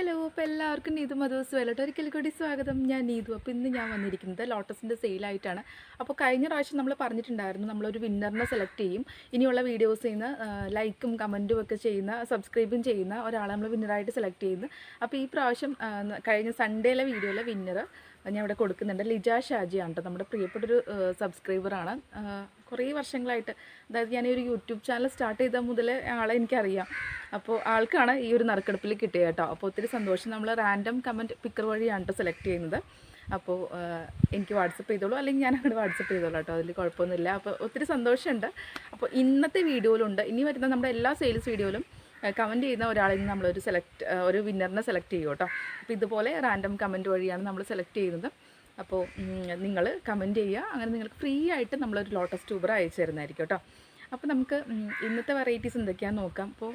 Hello അപ്പോൾ എല്ലാവർക്കും നീതു മധുസ് വേലോട്ട് ഒരിക്കൽ കൂടി സ്വാഗതം. ഞാൻ നീതു. അപ്പോൾ ഇന്ന് ഞാൻ വന്നിരിക്കുന്നത് ലോട്ടസിന്റെ സെയിലായിട്ടാണ് അപ്പോൾ കഴിഞ്ഞ പ്രാവശ്യം നമ്മൾ പറഞ്ഞിട്ടുണ്ടായിരുന്നു നമ്മളൊരു വിന്നറിനെ സെലക്ട് ചെയ്യും. ഇനിയുള്ള വീഡിയോസ് ചെയ്യുന്ന ലൈക്കും കമന്റും ഒക്കെ ചെയ്യുന്ന സബ്സ്ക്രൈബും ചെയ്യുന്ന ഒരാളെ നമ്മൾ വിന്നറായിട്ട് സെലക്ട് ചെയ്യുന്നു. അപ്പോൾ ഈ പ്രാവശ്യം കഴിഞ്ഞ സൺഡേയിലെ വീഡിയോയിലെ വിന്നർ ഞാൻ ഇവിടെ കൊടുക്കുന്നുണ്ട്. ലിജ ഷാജിയാണ് കേട്ടോ നമ്മുടെ പ്രിയപ്പെട്ടൊരു സബ്സ്ക്രൈബറാണ് കുറേ വർഷങ്ങളായിട്ട്. അതായത് ഞാൻ ഒരു യൂട്യൂബ് ചാനൽ സ്റ്റാർട്ട് ചെയ്ത മുതൽ ആളെ എനിക്കറിയാം. അപ്പോൾ ആൾക്കാണ് ഈ ഒരു നറുക്കെടുപ്പിൽ കിട്ടിയത് കേട്ടോ. അപ്പോൾ ഒത്തിരി സന്തോഷം. നമ്മൾ റാൻഡം കമന്റ് പിക്കർ വഴിയാണ് കേട്ടോ സെലക്ട് ചെയ്യുന്നത്. അപ്പോൾ എനിക്ക് വാട്സപ്പ് ചെയ്തോളൂ. അല്ലെങ്കിൽ ഞാൻ അങ്ങോട്ട് വാട്സപ്പ് ചെയ്തോളൂ കേട്ടോ അതിൽ കുഴപ്പമൊന്നുമില്ല. അപ്പോൾ ഒത്തിരി സന്തോഷമുണ്ട്. അപ്പോൾ ഇന്നത്തെ വീഡിയോയിലുണ്ട്. ഇനി വരുന്ന നമ്മുടെ എല്ലാ സെയിൽസ് വീഡിയോയിലും കമന്റ് ചെയ്യുന്ന ഒരാളിൽ നിന്ന് നമ്മളൊരു സെലക്ട് ഒരു വിന്നറിനെ സെലക്ട് ചെയ്യും കേട്ടോ അപ്പോൾ ഇതുപോലെ റാൻഡം കമന്റ് വഴിയാണ് നമ്മൾ സെലക്ട് ചെയ്യുന്നത്. അപ്പോൾ നിങ്ങൾ കമന്റ് ചെയ്യുക. അങ്ങനെ നിങ്ങൾക്ക് ഫ്രീ ആയിട്ട് നമ്മളൊരു ലോട്ടസ് ട്യൂബർ അയച്ചു തരുന്നതായിരിക്കും കേട്ടോ. അപ്പോൾ നമുക്ക് ഇന്നത്തെ വെറൈറ്റീസ് എന്തൊക്കെയാണെന്ന് നോക്കാം. അപ്പോൾ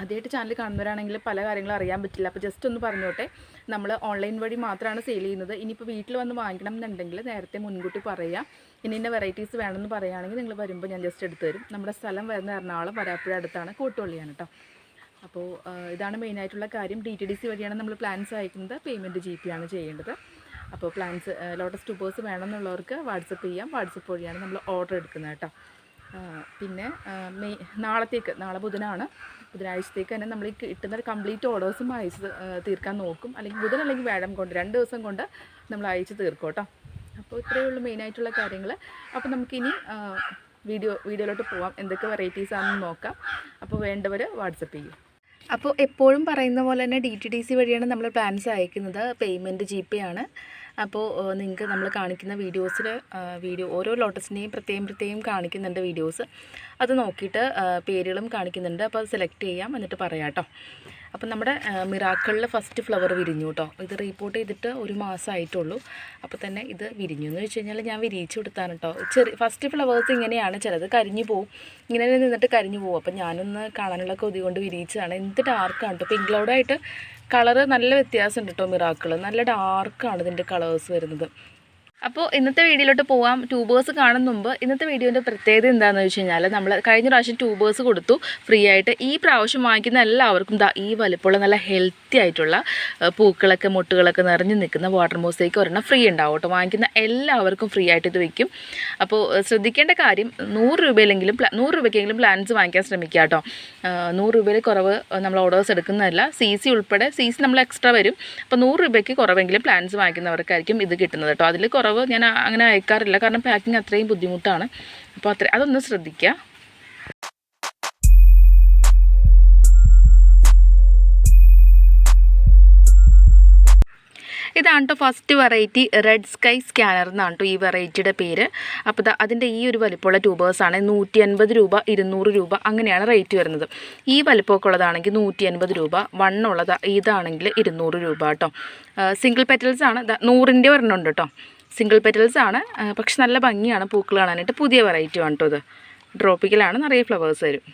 ആദ്യമായിട്ട് ചാനൽ കാണുന്നവരാണെങ്കിൽ പല കാര്യങ്ങളും അറിയാൻ പറ്റില്ല. അപ്പോൾ ജസ്റ്റ് ഒന്ന് പറഞ്ഞോട്ടെ. നമ്മൾ ഓൺലൈൻ വഴി മാത്രമാണ് സെയിൽ ചെയ്യുന്നത്. ഇനിയിപ്പോൾ വീട്ടിൽ വന്ന് വാങ്ങിക്കണം എന്നുണ്ടെങ്കിൽ നേരത്തെ മുൻകൂട്ടി പറയുക ഇനി ഇന്ന വെറൈറ്റീസ് വേണമെന്ന് പറയുകയാണെങ്കിൽ നിങ്ങൾ വരുമ്പോൾ ഞാൻ ജസ്റ്റ് എടുത്ത് തരും. നമ്മുടെ സ്ഥലം വരുന്ന എറണാകുളം വരാപ്പുഴ അടുത്താണ് കൂട്ടുപള്ളിയാണ് കേട്ടോ. അപ്പോൾ ഇതാണ് മെയിനായിട്ടുള്ള കാര്യം. ഡി ടി ഡി സി വഴിയാണ് നമ്മൾ പ്ലാൻസ് അയക്കുന്നത്. പേയ്മെന്റ് ജി പി ആണ് ചെയ്യേണ്ടത്. അപ്പോൾ പ്ലാൻസ് ലോട്ടസ് ട്യൂബേഴ്സ് വേണമെന്നുള്ളവർക്ക് വാട്സപ്പ് ചെയ്യാം. വാട്സപ്പ് വഴിയാണ് നമ്മൾ ഓർഡർ എടുക്കുന്നത് കേട്ടോ. പിന്നെ മെയ് നാളത്തേക്ക് നാളെ ബുധനാണ്. ബുധനാഴ്ചത്തേക്ക് തന്നെ നമ്മൾ ഈ കിട്ടുന്ന കംപ്ലീറ്റ് ഓർഡേഴ്സും അയച്ച് തീർക്കാൻ നോക്കും. അല്ലെങ്കിൽ ബുധൻ അല്ലെങ്കിൽ വ്യാഴം കൊണ്ട് രണ്ട് ദിവസം കൊണ്ട് നമ്മൾ അയച്ച് തീർക്കും കേട്ടോ. അപ്പോൾ ഇത്രയേ ഉള്ളൂ മെയിനായിട്ടുള്ള കാര്യങ്ങൾ അപ്പോൾ നമുക്കിനി വീഡിയോ വീഡിയോയിലോട്ട് പോവാം. എന്തൊക്കെ വെറൈറ്റീസ് ആണെന്ന് നോക്കാം. അപ്പോൾ വേണ്ടവർ വാട്സപ്പ് ചെയ്യും. അപ്പോൾ എപ്പോഴും പറയുന്ന പോലെ തന്നെ ഡി ടി ഡി സി വഴിയാണ് നമ്മൾ പ്ലാൻസ് അയക്കുന്നത്. പേയ്മെന്റ് ജി പേ ആണ്. അപ്പോൾ നിങ്ങൾക്ക് നമ്മൾ കാണിക്കുന്ന വീഡിയോസിൽ വീഡിയോ ഓരോ ലോട്ടസിന്റെയും പ്രത്യേകം പ്രത്യേകം കാണിക്കുന്നുണ്ട് വീഡിയോസ്. അത് നോക്കിയിട്ട് പേരുകളും കാണിക്കുന്നുണ്ട്. അപ്പോൾ അത് സെലക്ട് ചെയ്യാം. എന്നിട്ട് പറയാം കേട്ടോ അപ്പം നമ്മുടെ മിറാക്കളിൽ ഫസ്റ്റ് ഫ്ലവർ വിരിഞ്ഞു കേട്ടോ ഇത് റീപ്പോർട്ട് ചെയ്തിട്ട് ഒരു മാസമായിട്ടുള്ളൂ അപ്പോൾ തന്നെ ഇത് വിരിഞ്ഞു. എന്ന് വെച്ച് കഴിഞ്ഞാൽ ഞാൻ വിരിയിച്ചു കൊടുത്താണ് കേട്ടോ ചെറിയ ഫസ്റ്റ് ഫ്ലവേഴ്സ് ഇങ്ങനെയാണ്. ചിലത് കരിഞ്ഞു പോവും. ഇങ്ങനെ നിന്നിട്ട് കരിഞ്ഞു പോകും അപ്പം ഞാനൊന്ന് കാണാനുള്ള കൊതി കൊണ്ട് വിരിയിച്ചതാണ്. എന്ത് ഡാർക്കാണ് കേട്ടോ പിങ്ക് ക്ലൗഡായിട്ട് കളറ് നല്ല വ്യത്യാസമുണ്ട് കേട്ടോ മിറാക്കിൾ നല്ല ഡാർക്കാണ് ഇതിന്റെ കളേഴ്സ് വരുന്നത്. അപ്പോൾ ഇന്നത്തെ വീഡിയോയിലോട്ട് പോകാം ട്യൂബേഴ്സ് കാണുന്ന മുമ്പ് ഇന്നത്തെ വീഡിയോന്റെ പ്രത്യേകത എന്താണെന്ന് വെച്ച് കഴിഞ്ഞാൽ നമ്മൾ കഴിഞ്ഞ പ്രാവശ്യം ട്യൂബേഴ്സ് കൊടുത്തു. ഫ്രീ ആയിട്ട് ഈ പ്രാവശ്യം വാങ്ങിക്കുന്ന എല്ലാവർക്കും ദാ ഈ വലിപ്പമുള്ള നല്ല ഹെൽത്തി ആയിട്ടുള്ള പൂക്കളൊക്കെ മുട്ടുകളൊക്കെ നിറഞ്ഞു നിൽക്കുന്ന വാട്ടർ മോസേക്ക് ഒരെണ്ണം ഫ്രീ ഉണ്ടാവും കേട്ടോ. വാങ്ങിക്കുന്ന എല്ലാവർക്കും ഫ്രീ ആയിട്ട് ഇത് വയ്ക്കും അപ്പോൾ ശ്രദ്ധിക്കേണ്ട കാര്യം നൂറ് രൂപയിലെങ്കിലും നൂറ് രൂപയ്ക്കെങ്കിലും പ്ലാൻസ് വാങ്ങിക്കാൻ ശ്രമിക്കുക കേട്ടോ. നൂറ് രൂപയിൽ കുറവ് നമ്മൾ ഓർഡേഴ്സ് എടുക്കുന്നതല്ല. സി സി ഉൾപ്പെടെ സി സി നമ്മൾ എക്സ്ട്രാ വരും. അപ്പോൾ നൂറ് രൂപയ്ക്ക് കുറവെങ്കിലും പ്ലാൻസ് വാങ്ങിക്കുന്നവർക്കായിരിക്കും ഇത് കിട്ടുന്നത് കേട്ടോ. അതിൽ കുറവ് ഞാൻ അങ്ങനെ അയക്കാറില്ല. കാരണം പാക്കിങ് അത്രയും ബുദ്ധിമുട്ടാണ്. അപ്പോൾ അത്ര അതൊന്ന് ശ്രദ്ധിക്കുക ഇതാണ് കേട്ടോ first variety red sky scanner എന്നാണ് കേട്ടോ ഈ വെറൈറ്റിയുടെ പേര്. അപ്പോൾ അതിന്റെ ഈ ഒരു വലിപ്പമുള്ള ട്യൂബേഴ്സാണ് നൂറ്റി അൻപത് രൂപ ഇരുന്നൂറ് രൂപ അങ്ങനെയാണ് റേറ്റ് വരുന്നത്. ഈ വലിപ്പമൊക്കെ ഉള്ളതാണെങ്കിൽ നൂറ്റി അൻപത് രൂപ വണ്ണുള്ളത് ഇതാണെങ്കിൽ ഇരുന്നൂറ് രൂപ കേട്ടോ സിംഗിൾ പെറ്റൽസ് ആണ്. നൂറിന്റെ ഒരെണ്ണം ഉണ്ട് കേട്ടോ സിംഗിൾ പെറ്റൽസ് ആണ്. പക്ഷെ നല്ല ഭംഗിയാണ് പൂക്കൾ കാണാനായിട്ട്. പുതിയ വെറൈറ്റി ആണ് കേട്ടോ ഇത്. ട്രോപ്പിക്കലാണ് നിറയെ ഫ്ലവേഴ്സ് വരും.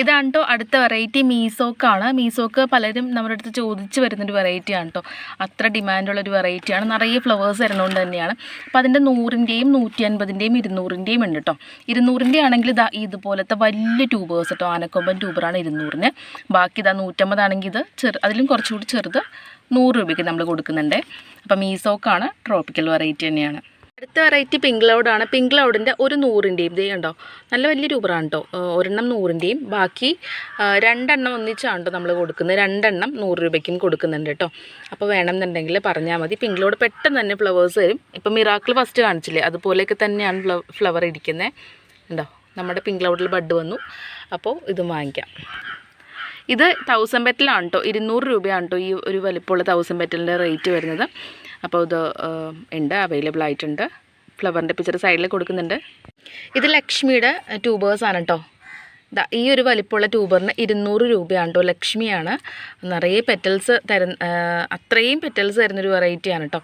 ഇതാണ് കേട്ടോ അടുത്ത വെറൈറ്റി മീസോക്കാണ് മീസോക്ക് പലരും നമ്മുടെ അടുത്ത് ചോദിച്ച് വരുന്നൊരു വെറൈറ്റിയാണ് കേട്ടോ അത്ര ഡിമാൻഡുള്ളൊരു വെറൈറ്റിയാണ് നിറയെ ഫ്ലവേഴ്സ് വരുന്നതുകൊണ്ട് തന്നെയാണ്. അപ്പോൾ അതിന്റെ നൂറിന്റെയും നൂറ്റി അൻപതിന്റെയും ഇരുന്നൂറിന്റെയും ഉണ്ട് കേട്ടോ ഇരുന്നൂറിന്റെ ആണെങ്കിൽ ഇതാ ഇതുപോലത്തെ വലിയ ട്യൂബേഴ്സ് കേട്ടോ ആനക്കൊമ്പൻ ട്യൂബറാണ് ഇരുന്നൂറിന്. ബാക്കി ഇതാ നൂറ്റമ്പതാണെങ്കിൽ ഇത് ചെറു അതിലും കുറച്ചുകൂടി ചെറുത് നൂറ് രൂപയ്ക്ക് നമ്മൾ കൊടുക്കുന്നുണ്ട്. അപ്പോൾ മീസോക്കാണ് ട്രോപ്പിക്കൽ വെറൈറ്റി തന്നെയാണ്. അടുത്ത വെറൈറ്റി പിങ്ക് ക്ലൗഡാണ് പിങ്ക് ക്ലൗഡിന്റെ ഒരു നൂറിന്റെയും ഇതേ ഉണ്ടോ നല്ല വലിയ രൂപമാണ് കേട്ടോ ഒരെണ്ണം നൂറിന്റെയും ബാക്കി രണ്ടെണ്ണം ഒന്നിച്ചാണ് കേട്ടോ നമ്മൾ കൊടുക്കുന്നത്. രണ്ടെണ്ണം നൂറ് രൂപയ്ക്കും കൊടുക്കുന്നുണ്ട് കേട്ടോ അപ്പോൾ വേണമെന്നുണ്ടെങ്കിൽ പറഞ്ഞാൽ മതി. പിങ്ക് ക്ലൗഡ് പെട്ടെന്ന് തന്നെ ഫ്ലവേഴ്സ് വരും. ഇപ്പം മിറാക്കിൾ ഫസ്റ്റ് കാണിച്ചില്ലേ? അതുപോലെയൊക്കെ തന്നെയാണ് ഫ്ലവർ ഇരിക്കുന്നത് ഉണ്ടോ നമ്മുടെ പിങ്ക് ക്ലൗഡിൽ ബഡ് വന്നു. അപ്പോൾ ഇതും വാങ്ങിക്കാം. ഇത് തൗസൻഡ് പെറ്റലാണ് കേട്ടോ ഇരുന്നൂറ് രൂപയാണ് കേട്ടോ ഈ ഒരു വലിപ്പമുള്ള തൗസൻഡ് ബെറ്റലിന്റെ റേറ്റ് വരുന്നത്. അപ്പോൾ ഇത് ഉണ്ട് അവൈലബിൾ ആയിട്ടുണ്ട്. ഫ്ലവറിന്റെ പിക്ചർ സൈഡിൽ കൊടുക്കുന്നുണ്ട്. ഇത് ലക്ഷ്മിയുടെ ട്യൂബേഴ്സാണ് കേട്ടോ ഈ ഒരു വലിപ്പമുള്ള ട്യൂബറിന് ഇരുന്നൂറ് രൂപയാണ് കേട്ടോ ലക്ഷ്മിയാണ്. നിറയെ പെറ്റൽസ് തരുന്ന അത്രയും പെറ്റൽസ് തരുന്നൊരു വെറൈറ്റിയാണ് കേട്ടോ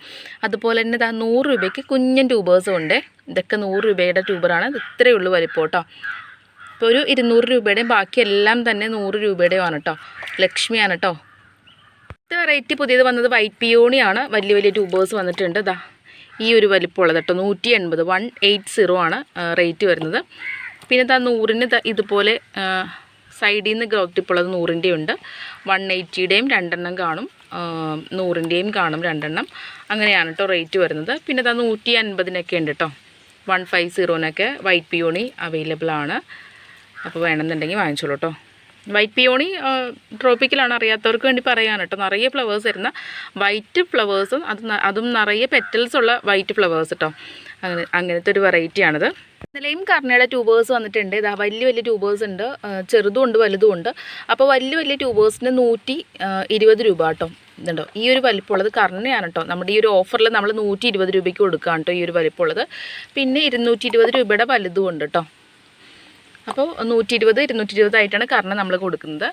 അതുപോലെ തന്നെ ദാ നൂറ് രൂപയ്ക്ക് കുഞ്ഞൻ ട്യൂബേഴ്സും ഉണ്ട്. ഇതൊക്കെ നൂറ് രൂപയുടെ ട്യൂബറാണ് ഇത് ഇത്രയേ ഉള്ളൂ വലിപ്പം കേട്ടോ ഇപ്പോൾ ഒരു ഇരുന്നൂറ് രൂപയുടെയും ബാക്കി എല്ലാം തന്നെ നൂറ് രൂപയുടെയും ആണ് കേട്ടോ ലക്ഷ്മിയാണ് കേട്ടോ ഇത് വെറൈറ്റി പുതിയത് വന്നത് വൈറ്റ് പിയോണിയാണ് വലിയ വലിയ ട്യൂബേഴ്സ് വന്നിട്ടുണ്ട്. ഇതാ ഈ ഒരു വലിപ്പമുള്ളത് കേട്ടോ നൂറ്റി എൺപത് വൺ എയ്റ്റ് സീറോ ആണ് റേറ്റ് വരുന്നത്. പിന്നെ ഇതാ നൂറിന് ഇതുപോലെ സൈഡിൽ നിന്ന് ഗ്രോത്ത് ടിപ്പുള്ളത് നൂറിന്റെ ഉണ്ട്. വൺ എയ്റ്റിയുടെയും രണ്ടെണ്ണം കാണും. നൂറിന്റെയും കാണും രണ്ടെണ്ണം. അങ്ങനെയാണ് കേട്ടോ റേറ്റ് വരുന്നത്. പിന്നെ ഇതാ നൂറ്റി അൻപതിനൊക്കെ ഉണ്ട് കേട്ടോ വൺ ഫൈവ് സീറോനൊക്കെ വൈറ്റ് പിയോണി അവൈലബിൾ ആണ്. അപ്പോൾ വേണമെന്നുണ്ടെങ്കിൽ വാങ്ങിച്ചോളൂ കേട്ടോ വൈറ്റ് പിയോണി ട്രോപ്പിക്കലാണ് അറിയാത്തവർക്ക് വേണ്ടി പറയാൻ കേട്ടോ. നിറയെ ഫ്ലവേഴ്സ് വരുന്ന വൈറ്റ് ഫ്ലവേഴ്സും അത് അതും നിറയെ പെറ്റൽസ് ഉള്ള വൈറ്റ് ഫ്ലവേഴ്സ് കേട്ടോ അങ്ങനെ അങ്ങനത്തെ ഒരു വെറൈറ്റിയാണിത് ഇന്നലെയും കർണയുടെ ട്യൂബേഴ്സ് വന്നിട്ടുണ്ട്. ഇതാ വലിയ വലിയ ട്യൂബേഴ്സ് ഉണ്ട്. ചെറുതും ഉണ്ട് വലുതും ഉണ്ട്. അപ്പോൾ വലിയ വലിയ ട്യൂബേഴ്സിന് നൂറ്റി ഇരുപത് രൂപ കേട്ടോ ഇതുണ്ടോ? ഈ ഒരു വലിപ്പമുള്ളത് കർണയാണ് കേട്ടോ നമ്മുടെ ഈ ഒരു ഓഫറിൽ നമ്മൾ നൂറ്റി ഇരുപത് രൂപയ്ക്ക് കൊടുക്കാം കേട്ടോ ഈ ഒരു വലിപ്പമുള്ളത്. പിന്നെ ഇരുന്നൂറ്റി ഇരുപത് രൂപയുടെ വലുതും ഉണ്ട് കേട്ടോ അപ്പോൾ നൂറ്റി ഇരുപത് ഇരുന്നൂറ്റി ഇരുപതായിട്ടാണ് കർണ നമ്മൾ കൊടുക്കുന്നത്.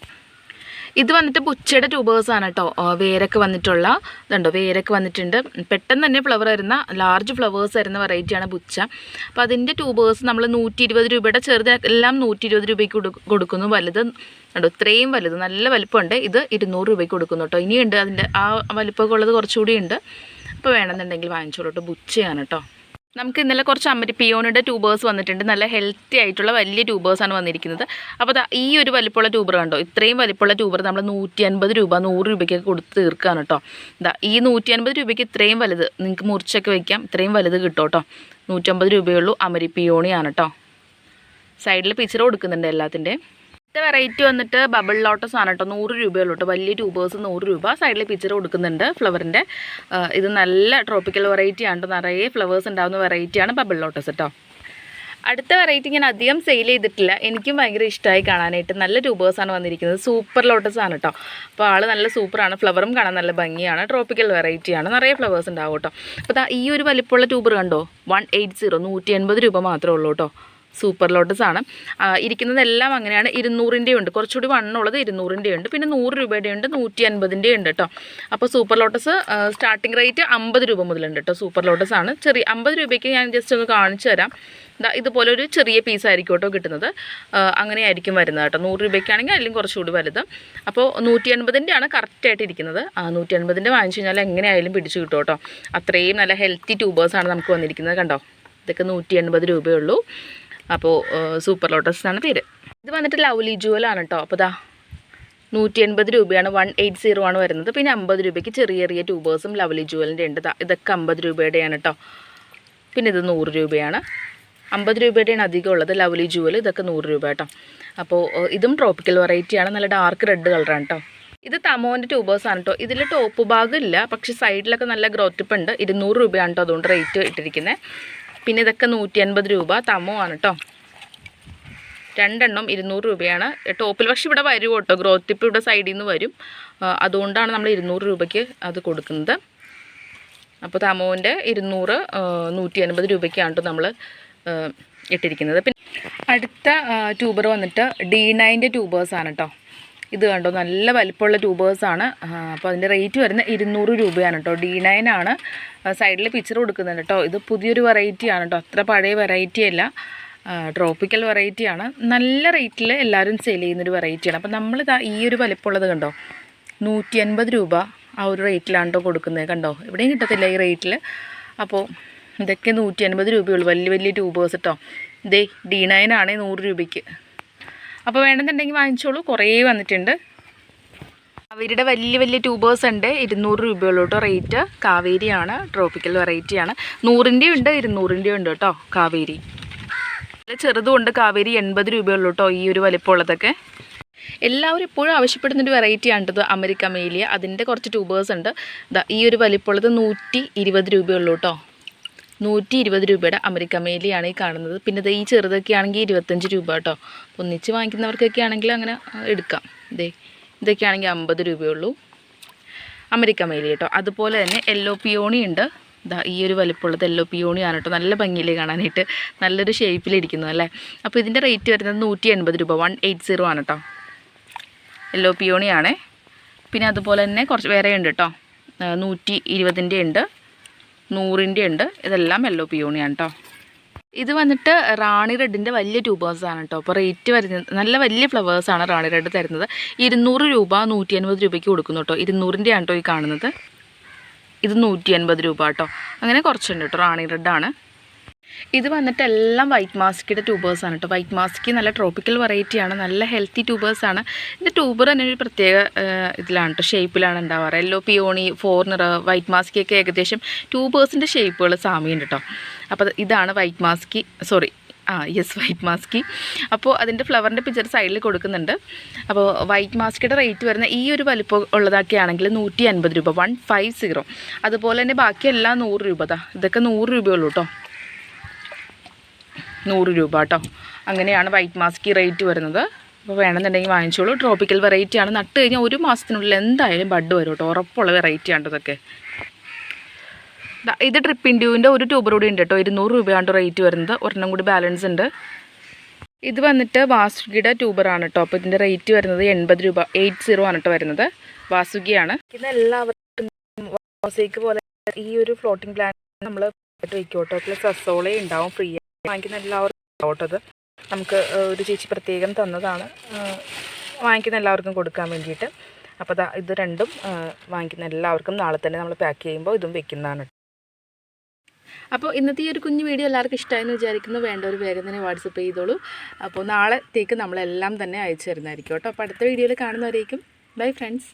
ഇത് വന്നിട്ട് പുച്ചയുടെ ട്യൂബേഴ്സാണ് കേട്ടോ. വേരൊക്കെ വന്നിട്ടുള്ള ഇതുണ്ടോ? വേരൊക്കെ വന്നിട്ടുണ്ട്. പെട്ടെന്ന് തന്നെ ഫ്ലവർ വരുന്ന ലാർജ് ഫ്ലവേഴ്സ് വരുന്ന വെറൈറ്റിയാണ് പുച്ച. അപ്പോൾ അതിന്റെ ട്യൂബേഴ്സ് നമ്മൾ നൂറ്റി ഇരുപത് രൂപയുടെ ചെറുത് എല്ലാം നൂറ്റി ഇരുപത് രൂപയ്ക്ക് കൊടു- കൊടുക്കുന്നു. വലുത് ഉണ്ടോ ഇത്രയും വലുത്. നല്ല വലിപ്പമുണ്ട്. ഇത് ഇരുന്നൂറ് രൂപയ്ക്ക് കൊടുക്കുന്നു കേട്ടോ. ഇനിയുണ്ട് അതിന്റെ ആ വലിപ്പമൊക്കെ ഉള്ളത് കുറച്ചുകൂടി ഉണ്ട്. അപ്പോൾ വേണമെന്നുണ്ടെങ്കിൽ വാങ്ങിച്ചോളൂ കേട്ടോ. ബുച്ചയാണ് കേട്ടോ. നമുക്ക് ഇന്നലെ കുറച്ച് അമരി പിയോണിയുടെ ട്യൂബേഴ്സ് വന്നിട്ടുണ്ട്. നല്ല ഹെൽത്തി ആയിട്ടുള്ള വലിയ ട്യൂബേഴ്സാണ് വന്നിരിക്കുന്നത്. അപ്പോൾ ഈ ഒരു വലിപ്പമുള്ള ട്യൂബർ കണ്ടോ? ഇത്രയും വലിപ്പമുള്ള ട്യൂബർ നമ്മൾ നൂറ്റി അൻപത് രൂപ നൂറ് രൂപയ്ക്കൊക്കെ കൊടുത്ത് തീർക്കുകയാണ് കേട്ടോ. ഇതാ ഈ നൂറ്റി അൻപത് രൂപയ്ക്ക് ഇത്രയും വലുത് നിങ്ങൾക്ക് മുറിച്ചൊക്കെ വയ്ക്കാം ഇത്രയും വലുത് കിട്ടും കേട്ടോ. നൂറ്റമ്പത് രൂപയുള്ളൂ അമരി പിയോണിയാണ് കേട്ടോ. സൈഡിൽ പിക്ചർ കൊടുക്കുന്നുണ്ട് എല്ലാത്തിന്റെയും അടുത്ത വെറൈറ്റി വന്നിട്ട് ബബിൾ ലോട്ടസ് ആണ് കേട്ടോ നൂറ് രൂപയുള്ളൂ കേട്ടോ വലിയ ട്യൂബേഴ്സ് നൂറ് രൂപ. സൈഡിൽ പിക്ചർ കൊടുക്കുന്നുണ്ട് ഫ്ലവറിന്റെ ഇത് നല്ല ട്രോപ്പിക്കൽ വെറൈറ്റി ആണ് കേട്ടോ നിറയെ ഫ്ലവേഴ്സ് ഉണ്ടാകുന്ന വെറൈറ്റിയാണ് ബബിൾ ലോട്ടസ് കേട്ടോ അടുത്ത വെറൈറ്റി ഞാൻ അധികം സെയിൽ ചെയ്തിട്ടില്ല. എനിക്കും ഭയങ്കര ഇഷ്ടമായി കാണാനായിട്ട്. നല്ല ട്യൂബേഴ്സാണ് വന്നിരിക്കുന്നത്. സൂപ്പർ ലോട്ടസ് ആണ് കേട്ടോ അപ്പോൾ ആൾ നല്ല സൂപ്പറാണ് ഫ്ലവറും കാണാൻ നല്ല ഭംഗിയാണ്. ട്രോപ്പിക്കൽ വെറൈറ്റിയാണ് നിറയെ ഫ്ലവേഴ്സ് ഉണ്ടാവും കേട്ടോ അപ്പോൾ ഈ ഒരു വലിപ്പമുള്ള ട്യൂബർ കണ്ടോ? വൺ എയ്റ്റ് സീറോ നൂറ്റി എൺപത് രൂപ മാത്രമേ ഉള്ളൂ കേട്ടോ സൂപ്പർ ലോട്ടസ് ആണ് ഇരിക്കുന്നതെല്ലാം അങ്ങനെയാണ്. ഇരുന്നൂറിന്റെ ഉണ്ട് കുറച്ചുകൂടി വണ്ണുള്ളത് ഇരുന്നൂറിന്റെ ഉണ്ട് പിന്നെ നൂറ് രൂപയുടെ ഉണ്ട് നൂറ്റി അൻപതിന്റെ ഉണ്ട് കേട്ടോ അപ്പോൾ സൂപ്പർ ലോട്ടസ് സ്റ്റാർട്ടിംഗ് റേറ്റ് അമ്പത് രൂപ മുതലുണ്ട് കേട്ടോ സൂപ്പർ ലോട്ടസ് ആണ് ചെറിയ അമ്പത് രൂപയ്ക്ക് ഞാൻ ജസ്റ്റ് ഒന്ന് കാണിച്ചു തരാം. ഇതുപോലെ ഒരു ചെറിയ പീസ് ആയിരിക്കും കേട്ടോ കിട്ടുന്നത് അങ്ങനെയായിരിക്കും വരുന്നത് കേട്ടോ നൂറ് രൂപയ്ക്കാണെങ്കിൽ അതിലും കുറച്ചുകൂടി വലുത്. അപ്പോൾ നൂറ്റി എൺപതിന്റെ ആണ് കറക്റ്റായിട്ട് ഇരിക്കുന്നത് നൂറ്റി എൺപതിന്റെ വാങ്ങിച്ചു കഴിഞ്ഞാൽ എങ്ങനെയായാലും പിടിച്ചു കിട്ടും കേട്ടോ അത്രയും നല്ല ഹെൽത്തി ട്യൂബേഴ്സാണ് നമുക്ക് വന്നിരിക്കുന്നത് കണ്ടോ? ഇതൊക്കെ നൂറ്റി എൺപത് രൂപയുള്ളൂ അപ്പോൾ സൂപ്പർ ലോട്ടസ് എന്നാണ് പേര്. ഇത് വന്നിട്ട് ലവ്ലി ജുവലാണ് കേട്ടോ അപ്പോൾ ദാ നൂറ്റി എൺപത് രൂപയാണ്. വൺ എയ്റ്റ് സീറോ ആണ് വരുന്നത്. പിന്നെ അമ്പത് രൂപയ്ക്ക് ചെറിയ ചെറിയ ട്യൂബേഴ്സും ലവ്ലി ജുവലിന്റെ ഉണ്ട്. ഇതൊക്കെ അമ്പത് രൂപയുടെയാണ് കേട്ടോ പിന്നെ ഇത് നൂറ് രൂപയാണ്. അമ്പത് രൂപയുടെയാണ് അധികം ഉള്ളത്. ലവ്ലി ജുവൽ ഇതൊക്കെ നൂറ് രൂപ കേട്ടോ അപ്പോൾ ഇതും ട്രോപ്പിക്കൽ വെറൈറ്റിയാണ് നല്ല ഡാർക്ക് റെഡ് കളറാണ് കേട്ടോ ഇത് തമോന്റെ ട്യൂബേഴ്സാണ് കേട്ടോ ഇതിൽ ടോപ്പ് ഭാഗം ഇല്ല. പക്ഷേ സൈഡിലൊക്കെ നല്ല ഗ്രോത്ത് ഉണ്ട് ഇരുന്നൂറ് രൂപയാണ് കേട്ടോ അതുകൊണ്ട് റേറ്റ് ഇട്ടിരിക്കുന്നത് പിന്നെ ഇതൊക്കെ നൂറ്റി അൻപത് രൂപ തമോ കേട്ടോ രണ്ടെണ്ണം ഇരുന്നൂറ് രൂപയാണ്. ടോപ്പിൽ പക്ഷേ ഇവിടെ വരും കേട്ടോ. ഗ്രോത്ത് ടിപ്പ് ഇവിടെ സൈഡിൽ നിന്ന് വരും. അതുകൊണ്ടാണ് നമ്മൾ ഇരുന്നൂറ് രൂപയ്ക്ക് അത് കൊടുക്കുന്നത്. അപ്പോൾ തമോന്റെ ഇരുന്നൂറ് നൂറ്റി അൻപത് രൂപയ്ക്കാണ് നമ്മൾ ഇട്ടിരിക്കുന്നത്. പിന്നെ അടുത്ത ട്യൂബർ വന്നിട്ട് ഡി നയന്റെ ട്യൂബേഴ്സാണ് കേട്ടോ ഇത് കണ്ടോ നല്ല വലിപ്പമുള്ള ട്യൂബേഴ്സാണ് അപ്പോൾ അതിന്റെ റേറ്റ് വരുന്നത് ഇരുന്നൂറ് രൂപയാണ് കേട്ടോ. ഡി നയൻ ആണ്. സൈഡിൽ പിക്ചർ കൊടുക്കുന്നത് കേട്ടോ. ഇത് പുതിയൊരു വെറൈറ്റിയാണ് കേട്ടോ. അത്ര പഴയ വെറൈറ്റി അല്ല. ട്രോപ്പിക്കൽ വെറൈറ്റിയാണ് നല്ല റേറ്റിൽ എല്ലാവരും സെയിൽ ചെയ്യുന്നൊരു വെറൈറ്റിയാണ് അപ്പോൾ നമ്മൾ ഈ ഒരു വലിപ്പമുള്ളത് കണ്ടോ നൂറ്റി അൻപത് രൂപ ആ ഒരു റേറ്റിലാണ് കേട്ടോ കൊടുക്കുന്നത് കണ്ടോ. എവിടെയും കിട്ടത്തില്ല ഈ റേറ്റിൽ അപ്പോൾ ഇതൊക്കെ നൂറ്റി അൻപത് രൂപയുള്ളൂ വലിയ വലിയ ട്യൂബേഴ്സ് കേട്ടോ ഇതേ ഡി നയൻ ആണേ നൂറ് രൂപയ്ക്ക്. അപ്പോൾ വേണമെന്നുണ്ടെങ്കിൽ വാങ്ങിച്ചോളൂ. കുറേ വന്നിട്ടുണ്ട്. അവരുടെ വലിയ വലിയ ട്യൂബേഴ്സ് ഉണ്ട്. ഇരുന്നൂറ് രൂപയുള്ളൂട്ടോ റേറ്റ് കാവേരിയാണ് ട്രോപ്പിക്കൽ വെറൈറ്റിയാണ് നൂറിന്റെയും ഉണ്ട് ഇരുന്നൂറിന്റെയും ഉണ്ട് കേട്ടോ കാവേരി. നല്ല ചെറുതും ഉണ്ട്. കാവേരി എൺപത് രൂപയുള്ളൂ കേട്ടോ ഈ ഒരു വലിപ്പമുള്ളതൊക്കെ. എല്ലാവരും ഇപ്പോഴും ആവശ്യപ്പെടുന്നൊരു വെറൈറ്റിയാണ് ഇത്. അമേരിക്ക മേലിയ അതിന്റെ കുറച്ച് ട്യൂബേഴ്സ് ഉണ്ട്. ഈ ഒരു വലിപ്പമുള്ളത് നൂറ്റി ഇരുപത് രൂപയുള്ളൂ കേട്ടോ നൂറ്റി ഇരുപത് രൂപയുടെ അമരിക്ക മേലിയാണ് ഈ കാണുന്നത്. പിന്നെ ഇത് ഈ ചെറുതൊക്കെ ആണെങ്കിൽ ഇരുപത്തഞ്ച് രൂപ കേട്ടോ. ഒന്നിച്ച് വാങ്ങിക്കുന്നവർക്കൊക്കെ ആണെങ്കിൽ അങ്ങനെ എടുക്കാം. ഇതേ ഇതൊക്കെ ആണെങ്കിൽ അമ്പത് രൂപയുള്ളൂ അമരിക്ക മേലി കേട്ടോ. അതുപോലെ തന്നെ യെല്ലോ പിയോണി ഉണ്ട്. ഇതാ ഈ ഒരു വലിപ്പമുള്ളത് യെല്ലോ പിയോണിയാണ് കേട്ടോ. നല്ല ഭംഗിയിൽ കാണാനായിട്ട് നല്ലൊരു ഷേപ്പിലിരിക്കുന്നു അല്ലേ? അപ്പോൾ ഇതിന്റെ റേറ്റ് വരുന്നത് നൂറ്റി എൺപത് രൂപ. വൺ എയ്റ്റ് സീറോ ആണ് കേട്ടോ. യെല്ലോ പിയോണിയാണേ പിന്നെ അതുപോലെ തന്നെ കുറച്ച് വേറെ ഉണ്ട് കേട്ടോ. നൂറ്റി ഇരുപതിന്റെ ഉണ്ട്. നൂറിന്റെ ഉണ്ട് ഇതെല്ലാം യെല്ലോ പിയോണിയാണ് കേട്ടോ ഇത് വന്നിട്ട് റാണി റെഡിന്റെ വലിയ ട്യൂബേഴ്സാണ് കേട്ടോ അപ്പോൾ റേറ്റ് വരുന്നത് നല്ല വലിയ ഫ്ലവേഴ്സാണ് റാണി റെഡ് തരുന്നത്. ഇരുന്നൂറ് രൂപ നൂറ്റി അൻപത് രൂപയ്ക്ക് കൊടുക്കുന്നു കേട്ടോ ഇരുന്നൂറിന്റെ ആണ് കേട്ടോ ഈ കാണുന്നത്. ഇത് നൂറ്റി അൻപത് രൂപ കേട്ടോ അങ്ങനെ കുറച്ചുണ്ട് കേട്ടോ റാണി റെഡാണ്. ഇത് വന്നിട്ട് എല്ലാം വൈറ്റ് മാസ്കിയുടെ ട്യൂബേഴ്സാണ് കേട്ടോ വൈറ്റ് മാസ്കി നല്ല ട്രോപ്പിക്കൽ വെറൈറ്റിയാണ് നല്ല ഹെൽത്തി ട്യൂബേഴ്സാണ് ഇത് ട്യൂബർ തന്നെ ഒരു പ്രത്യേക ഇതിലാണ് കേട്ടോ ഷേപ്പിലാണ് ഉണ്ടാവാറ് യെല്ലോ പിയോണി ഫോർണർ വൈറ്റ് മാസ്കിയൊക്കെ ഏകദേശം ട്യൂബേഴ്സിന്റെ ഷേപ്പുകൾ സാമ്യമുണ്ട് കേട്ടോ അപ്പോൾ ഇതാണ് വൈറ്റ് മാസ്കി സോറി ആ യെസ് വൈറ്റ് മാസ്കി അപ്പോൾ അതിന്റെ ഫ്ലവറിന്റെ പിക്ചർ സൈഡിൽ കൊടുക്കുന്നുണ്ട്. അപ്പോൾ വൈറ്റ് മാസ്കിയുടെ റേറ്റ് വരുന്ന ഈ ഒരു വലിപ്പം ഉള്ളതൊക്കെ ആണെങ്കിൽ നൂറ്റി അൻപത് രൂപ വൺ ഫൈവ് സീറോ അതുപോലെ തന്നെ ബാക്കിയെല്ലാം നൂറ് രൂപ ഇതൊക്കെ നൂറ് രൂപയുള്ളൂ കേട്ടോ നൂറ് രൂപ കേട്ടോ. അങ്ങനെയാണ് വൈറ്റ് മാസ്കി റേറ്റ് വരുന്നത്. അപ്പോൾ വേണമെന്നുണ്ടെങ്കിൽ വാങ്ങിച്ചോളൂ. ട്രോപ്പിക്കൽ വെറൈറ്റിയാണ് നട്ട് കഴിഞ്ഞാൽ ഒരു മാസത്തിനുള്ളിൽ എന്തായാലും ബഡ് വരും കേട്ടോ. ഉറപ്പുള്ള വെറൈറ്റിയാണ് ഇതൊക്കെ. ഇത് ട്രിപ്പിൻഡ്യൂവിന്റെ ഒരു ട്യൂബർ കൂടി ഉണ്ട് കേട്ടോ. ഇരുന്നൂറ് രൂപയാണ് റേറ്റ് വരുന്നത്. ഒരെണ്ണം കൂടി ബാലൻസ് ഉണ്ട്. ഇത് വന്നിട്ട് വാസുകിയുടെ ട്യൂബറാണ് കേട്ടോ. അപ്പോൾ ഇതിന്റെ റേറ്റ് വരുന്നത് എൺപത് രൂപ. എയ്റ്റ് സീറോ ആണ് കേട്ടോ വരുന്നത്. വാസുകിയാണ്. ഇത് എല്ലാവർക്കും വാസയ്ക്ക് പോലെ ഈ ഒരു ഫ്ലോട്ടിംഗ് പ്ലാന്റ് നമ്മൾ വയ്ക്കും കേട്ടോ പ്ലസ് അസോളേ ഉണ്ടാവും. ഫ്രീ വാങ്ങിക്കുന്ന എല്ലാവർക്കും ഓട്ടത് നമുക്ക് ഒരു ചേച്ചി പ്രത്യേകം തന്നതാണ്. വാങ്ങിക്കുന്ന എല്ലാവർക്കും കൊടുക്കാൻ വേണ്ടിയിട്ട്. അപ്പോൾ ഇത് രണ്ടും വാങ്ങിക്കുന്ന എല്ലാവർക്കും നാളെ തന്നെ നമ്മൾ പാക്ക് ചെയ്യുമ്പോൾ ഇതും വെക്കുന്നതാണ്. അപ്പോൾ ഇന്നത്തെ ഈ ഒരു കുഞ്ഞു വീഡിയോ എല്ലാവർക്കും ഇഷ്ടമായെന്ന് വിചാരിക്കുന്നു. വേണ്ട ഒരു വേഗം തന്നെ വാട്സപ്പ് ചെയ്തോളൂ. അപ്പോൾ നാളത്തേക്ക് നമ്മളെല്ലാം തന്നെ അയച്ചു തരുന്നതായിരിക്കും കേട്ടോ. അപ്പോൾ അടുത്ത വീഡിയോയിൽ കാണുന്നവരേക്കും. Bye friends.